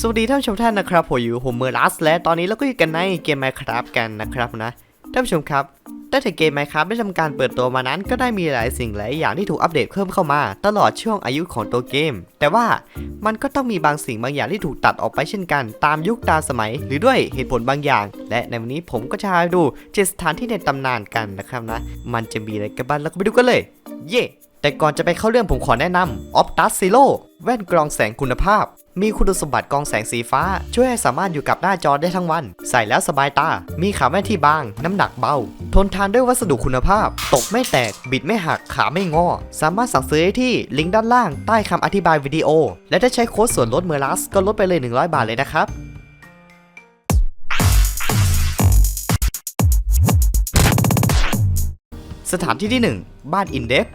สวัสดีท่านผู้ชมท่านนะครับผมอยู่ผมเมอร์ลัสและตอนนี้เราก็อยู่กันในเกม Minecraft กันนะครับนะท่านผู้ชมครับตั้งแต่เกม Minecraft ได้ทำการเปิดตัวมานั้น ก็ได้มีหลายสิ่งหลายอย่างที่ถูกอัปเดตเพิ่มเข้ามา ตลอดช่วงอายุของตัวเกม แต่ว่ามันก็ต้องมีบางสิ่งบางอย่างที่ถูกตัดออกไปเช่นกัน ตามยุคตามสมัย หรือด้วยเหตุผลบางอย่าง และในวันนี้ผมก็จะพาดูเจ็ดสถานที่ในตำนานกันนะครับนะ มันจะมีอะไรกันบ้างแล้วก็ไปดูกันเลย เย่แต่ก่อนจะไปเข้าเรื่องผมขอแนะนำ Optus Zero แว่นกรองแสงคุณภาพ มีคุณสมบัติกรองแสงสีฟ้า ช่วยให้สามารถอยู่กับหน้าจอได้ทั้งวัน ใส่แล้วสบายตา มีขาแว่นที่บาง น้ำหนักเบา ทนทานด้วยวัสดุคุณภาพ ตกไม่แตก บิดไม่หัก ขาไม่งอ สามารถสั่งซื้อได้ที่ลิงก์ด้านล่างใต้คำอธิบายวิดีโอ และถ้าใช้โค้ดส่วนลดเมอร์ลัสก็ลดไปเลย 100 บาทเลยนะครับสถานที่ที่ 1 บ้านอินเดฟ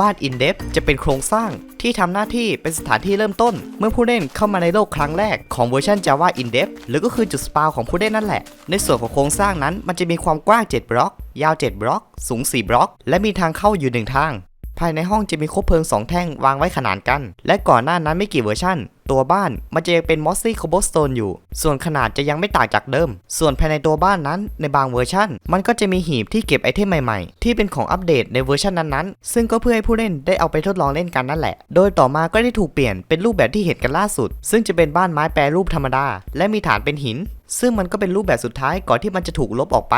บ้านอินเดฟจะเป็นโครงสร้างที่ทำหน้าที่เป็นสถานที่เริ่มต้น เมื่อผู้เล่นเข้ามาในโลกครั้งแรกของเวอร์ชัน Java in d e p หรือก็คือจุดสปาวของผู้เล่นนั่นแหละ ในส่วนของโครงสร้างนั้นมันจะมีความกว้าง 7 บล็อก ยาว 7 บล็อก สูง 4 บล็อก และมีทางเข้าอยู่ 1 ทาง ภายในห้องจะมีคบเพลิง 2 แท่งวางไว้ขนานกัน และก่อนหน้านั้นไม่กี่เวอร์ชัน ตัวบ้านมันจะยังเป็นมอสซี่โคโบสโตนอยู่ ส่วนขนาดจะยังไม่ต่างจากเดิม ส่วนภายในตัวบ้านนั้นในบางเวอร์ชันมันก็จะมีหีบที่เก็บไอเทมใหม่ๆ ที่เป็นของอัปเดตในเวอร์ชันนั้นๆ ซึ่งก็เพื่อให้ผู้เล่นได้เอาไปทดลองเล่นกันนั่นแหละ โดยต่อมาก็ได้ถูกเปลี่ยนเป็นรูปแบบที่เห็นกันล่าสุด ซึ่งจะเป็นบ้านไม้แปรรูปธรรมดา และมีฐานเป็นหิน ซึ่งมันก็เป็นรูปแบบสุดท้ายก่อนที่มันจะถูกลบออกไป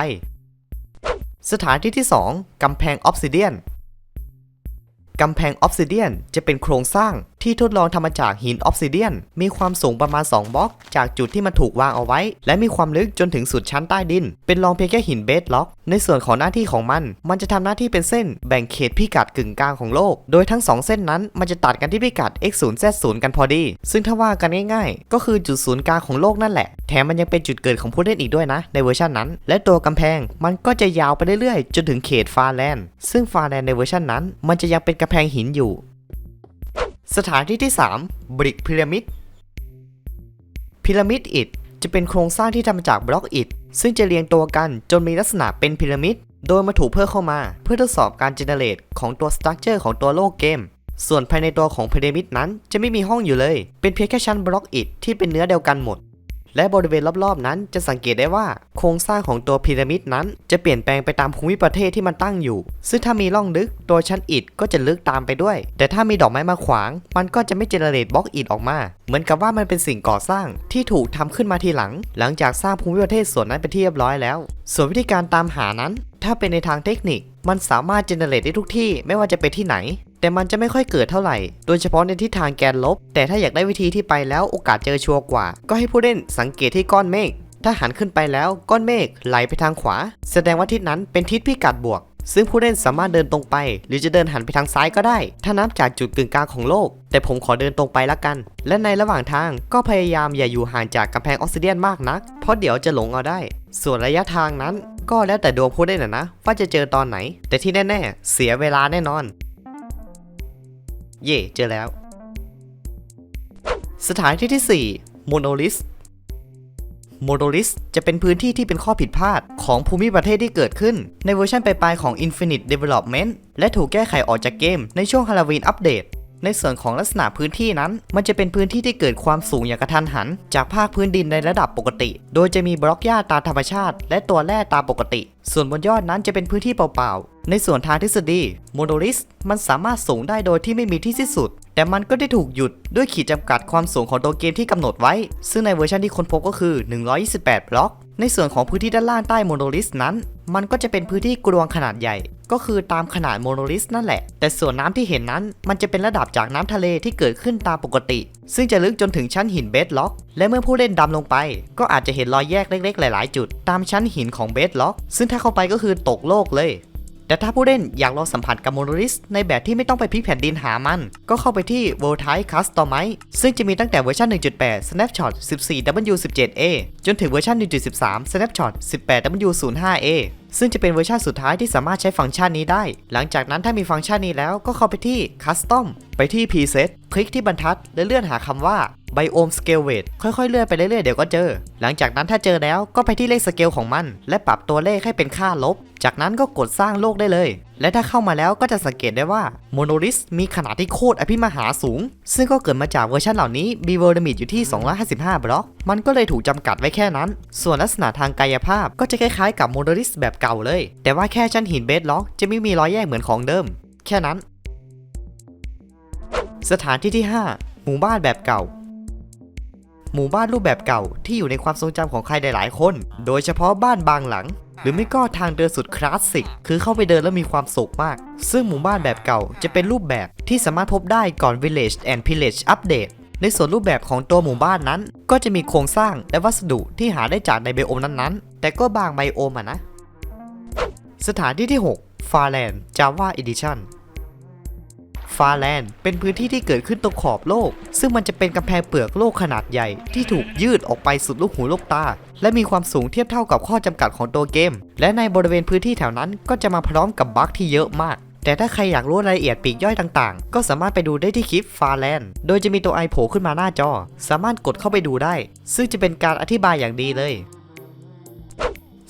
สถานที่ที่ 2กำแพงออฟซิเดียนกำแพงออฟซิเดียนจะเป็นโครงสร้างที่ทดลองทำมาจากหินออฟซิเดียน มีความสูงประมาณ 2 บล็อก จากจุดที่มันถูกวางเอาไว้ และมีความลึกจนถึงสุดชั้นใต้ดิน เป็นรองเพียงแค่หินเบสล็อก ในส่วนของหน้าที่ของมัน มันจะทำหน้าที่เป็นเส้นแบ่งเขตพิกัดกึ่งกลางของโลก โดยทั้ง 2 เส้นนั้นมันจะตัดกันที่พิกัด x 0 z 0กันพอดี ซึ่งถ้าว่ากันง่ายๆ ก็คือจุดศูนย์กลางของโลกนั่นแหละ แถมมันยังเป็นจุดเกิดของผู้เล่นอีกด้วยนะ ในเวอร์ชันนั้น และตัวกำแพงมันก็จะยาวไปเรื่อยๆ จนถึงเขตฟาแลนด์ซึ่งฟาแลนด์ในเวอร์ชันนั้น มันจะยังเป็นกำแพงหินอยู่ สถานที่ที่ 3 บริกพีระมิด พีระมิดอิฐจะเป็นโครงสร้างที่ทำจากบล็อกอิฐซึ่งจะเรียงตัวกันจนมีลักษณะเป็นพีระมิด โดยมาถูกเพิ่มเข้ามา เพื่อทดสอบการเจเนเรตของตัวสตรัคเจอร์ของตัวโลกเกม ส่วนภายในตัวของพีระมิดนั้นจะไม่มีห้องอยู่เลย เป็นเพียงแค่ชั้นบล็อกอิฐที่เป็นเนื้อเดียวกันหมด และบริเวณรอบๆนั้นจะสังเกตได้ว่าโครงสร้างของตัวพีระมิดนั้น จะเปลี่ยนแปลงไปตามภูมิประเทศที่มันตั้งอยู่ ซึ่งถ้ามีร่องลึกตัวชั้นอิฐก็จะลึกตามไปด้วย แต่ถ้ามีดอกไม้มาขวาง มันก็จะไม่เจเนเรตบล็อกอิฐออกมา เหมือนกับว่ามันเป็นสิ่งก่อสร้างที่ถูกทำขึ้นมาทีหลัง หลังจากสร้างภูมิประเทศส่วนนั้นเป็นที่เรียบร้อยแล้ว ส่วนวิธีการตามหานั้น ถ้าเป็นในทางเทคนิค มันสามารถเจเนเรตได้ทุกที่ไม่ว่าจะเป็นที่ไหน แต่มันจะไม่ค่อยเกิดเท่าไหร่ โดยเฉพาะในทิศทางแกนลบ แต่ถ้าอยากได้วิธีที่ไปแล้วโอกาสเจอชัวร์กว่า ก็ให้ผู้เล่นสังเกตที่ก้อนเมฆ ถ้าหันขึ้นไปแล้วก้อนเมฆไหลไปทางขวา แสดงว่าทิศนั้นเป็นทิศพิกัดบวก ซึ่งผู้เล่นสามารถเดินตรงไป หรือจะเดินหันไปทางซ้ายก็ได้ ถ้านับจากจุดกึ่งกลางของโลก แต่ผมขอเดินตรงไปละกัน และในระหว่างทางก็พยายามอย่าอยู่ห่างจากกำแพงออกซิเดียนมากนัก เพราะเดี๋ยวจะหลงเอาได้ ส่วนระยะทางนั้นก็แล้วแต่ดวงผู้เล่นนะนะว่าจะเจอตอนไหน แต่ที่แน่ ๆ เสียเวลาแน่นอน เย่เจอแล้ว สถานที่ที่ 4 โมโนลิสโมโนลิสจะเป็นพื้นที่ที่เป็นข้อผิดพลาดของภูมิประเทศที่เกิดขึ้น ในเวอร์ชันปลายๆของ Infinite Development และถูกแก้ไขออกจากเกมในช่วงฮาโลวีนอัปเดตในส่วนของลักษณะพื้นที่นั้น มันจะเป็นพื้นที่ที่เกิดความสูงอย่างกระทันหัน จากภาคพื้นดินในระดับปกติ โดยจะมีบล็อกหญ้าตามธรรมชาติ และตัวแร่ตามปกติ ส่วนบนยอดนั้นจะเป็นพื้นที่เปล่า ในส่วนทางทฤษฎีโมโนลิสมันสามารถสูงได้โดยที่ไม่มีที่สิ้นสุด แต่มันก็ได้ถูกหยุดด้วยขีดจำกัดความสูงของตัวเกมที่กำหนดไว้ ซึ่งในเวอร์ชันที่ค้นพบก็คือ 128 บล็อก ในส่วนของพื้นที่ด้านล่างใต้โมโนลิสนั้น มันก็จะเป็นพื้นที่กรวงขนาดใหญ่ ก็คือตามขนาดโมโนลิสนั่นแหละ แต่ส่วนน้ำที่เห็นนั้น มันจะเป็นระดับจากน้ำทะเลที่เกิดขึ้นตามปกติ ซึ่งจะลึกจนถึงชั้นหินเบสล็อก และเมื่อผู้เล่นดำลงไป ก็อาจจะเห็นรอยแยกเล็ก ๆ หลาย ๆ จุด ตามชั้นหินของเบสล็อก ซึ่งถ้าเข้าไปก็คือตกโลกเลย แต่ถ้าผู้เล่นอยากลองสัมผัสกับโมโนลิสในแบบที่ไม่ต้องไปพลิกแผ่นดินหามัน ก็เข้าไปที่ World Type Customize ซึ่งจะมีตั้งแต่เวอร์ชัน1.8 Snapshot 14W17A จนถึงเวอร์ชัน1.13 Snapshot 18W05A ซึ่งจะเป็นเวอร์ชันสุดท้ายที่สามารถใช้ฟังก์ชันนี้ได้ หลังจากนั้นถ้ามีฟังก์ชันนี้แล้วก็เข้าไปที่ Custom ไปที่ Preset คลิกที่บรรทัด และเลื่อนหาคำว่า Biome Scale Weight ค่อยๆ เลื่อนไปเรื่อยๆ เดี๋ยวก็เจอ หลังจากนั้นถ้าเจอแล้วก็ไปที่เลขสเกลของมัน และปรับตัวเลขให้เป็นค่าลบ จากนั้นก็กดสร้างโลกได้เลย และถ้าเข้ามาแล้วก็จะสังเกตได้ว่า Monoris มีขนาดที่โคตรอภิมหาสูง ซึ่งก็เกิดมาจากเวอร์ชันเหล่านี้มีเวอร์มิดอยู่ที่ 255 บล็อก มันก็เลยถูกจำกัดไว้แค่นั้น ส่วนลักษณะทางกายภาพก็จะคล้ายๆกับ Monoris แบบเก่าเลย แต่ว่าแค่ชั้นหินเบสล็อกจะไม่มีรอยแยกเหมือนของเดิม แค่นั้น สถานที่ที่ 5 หมู่บ้านแบบเก่าหมู่บ้านรูปแบบเก่าที่อยู่ในความทรงจำของใครหลายๆคน โดยเฉพาะบ้านบางหลัง หรือไม่ก็ทางเดินสุดคลาสสิก คือเข้าไปเดินแล้วมีความสุขมาก ซึ่งหมู่บ้านแบบเก่าจะเป็นรูปแบบที่สามารถพบได้ก่อน Village and Pillage Update ในส่วนรูปแบบของตัวหมู่บ้านนั้น ก็จะมีโครงสร้างและวัสดุที่หาได้จากในไบโอมนั้นๆ แต่ก็บางไบโอมอะนะ สถานที่ที่ 6 Farland Java Edition ฟาแลนด์เป็นพื้นที่ที่เกิดขึ้นตรงขอบโลก ซึ่งมันจะเป็นกำแพงเปลือกโลกขนาดใหญ่ ที่ถูกยืดออกไปสุดลูกหูลูกตา และมีความสูงเทียบเท่ากับข้อจำกัดของตัวเกม และในบริเวณพื้นที่แถวนั้นก็จะมาพร้อมกับบั๊กที่เยอะมาก แต่ถ้าใครอยากรู้รายละเอียดปีกย่อยต่างๆ ก็สามารถไปดูได้ที่คลิปฟาแลนด์โดยจะมีตัวไอโผล่ขึ้นมาหน้าจอ สามารถกดเข้าไปดูได้ ซึ่งจะเป็นการอธิบายอย่างดีเลย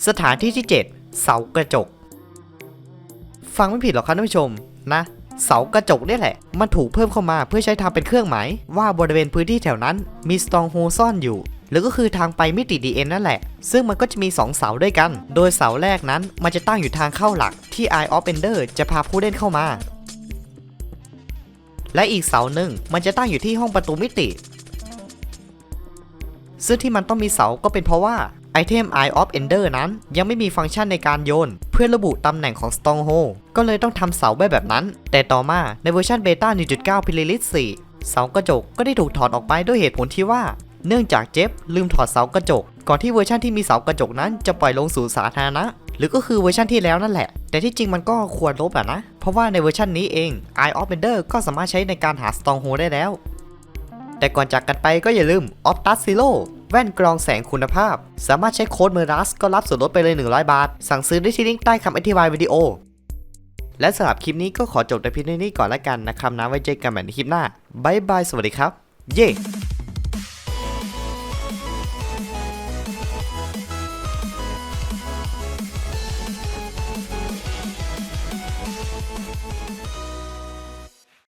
สถานที่ที่ 7 เสากระจก ฟังไม่ผิดหรอกครับท่านผู้ชมนะ เสากระจกนี่แหละ มันถูกเพิ่มเข้ามาเพื่อใช้ทำเป็นเครื่องหมาย ว่าบริเวณพื้นที่แถวนั้นมีสตองโฮซ่อนอยู่หรือก็คือทางไปมิติดีเอ็นนั่นแหละ ซึ่งมันก็จะมี 2 เสาด้วยกัน โดยเสาแรกนั้นมันจะตั้งอยู่ทางเข้าหลักที่ Eye of Ender จะพาผู้เล่นเข้ามา และอีกเสาหนึ่งมันจะตั้งอยู่ที่ห้องประตูมิติ ซึ่งที่มันต้องมีเสาก็เป็นเพราะว่า ไอเทม Eye of Ender นั้นยังไม่มีฟังก์ชันในการโยน เพื่อระบุตำแหน่งของ Stronghold ก็เลยต้องทำเสาไว้แบบนั้น แต่ต่อมาในเวอร์ชันเบต้า 1.9พิลิลิต4เสากระจกก็ได้ถูกถอดออกไปด้วยเหตุผลที่ว่า เนื่องจากเจฟลืมถอดเสากระจก ก่อนที่เวอร์ชันที่มีเสากระจกนั้นจะปล่อยลงสู่สาธารณะ หรือก็คือเวอร์ชันที่แล้วนั่นแหละ แต่ที่จริงมันก็ควรลบอะนะ เพราะว่าในเวอร์ชันนี้เอง Eye of Ender ก็สามารถใช้ในการหา Stronghold ได้แล้ว แต่ก่อนจากกันไปก็อย่าลืม Optus Zero แว่นกรองแสงคุณภาพ สามารถใช้โค้ดเมอรัสก็รับส่วนลดไปเลย 100 บาท สั่งซื้อได้ที่ลิงก์ใต้คำอธิบายวิดีโอ และสำหรับคลิปนี้ก็ขอจบแต่เพียงเท่านี้ก่อนละกันนะครับนะไว้เจอกันใหม่ในคลิปหน้าบายบายสวัสดีครับ เย้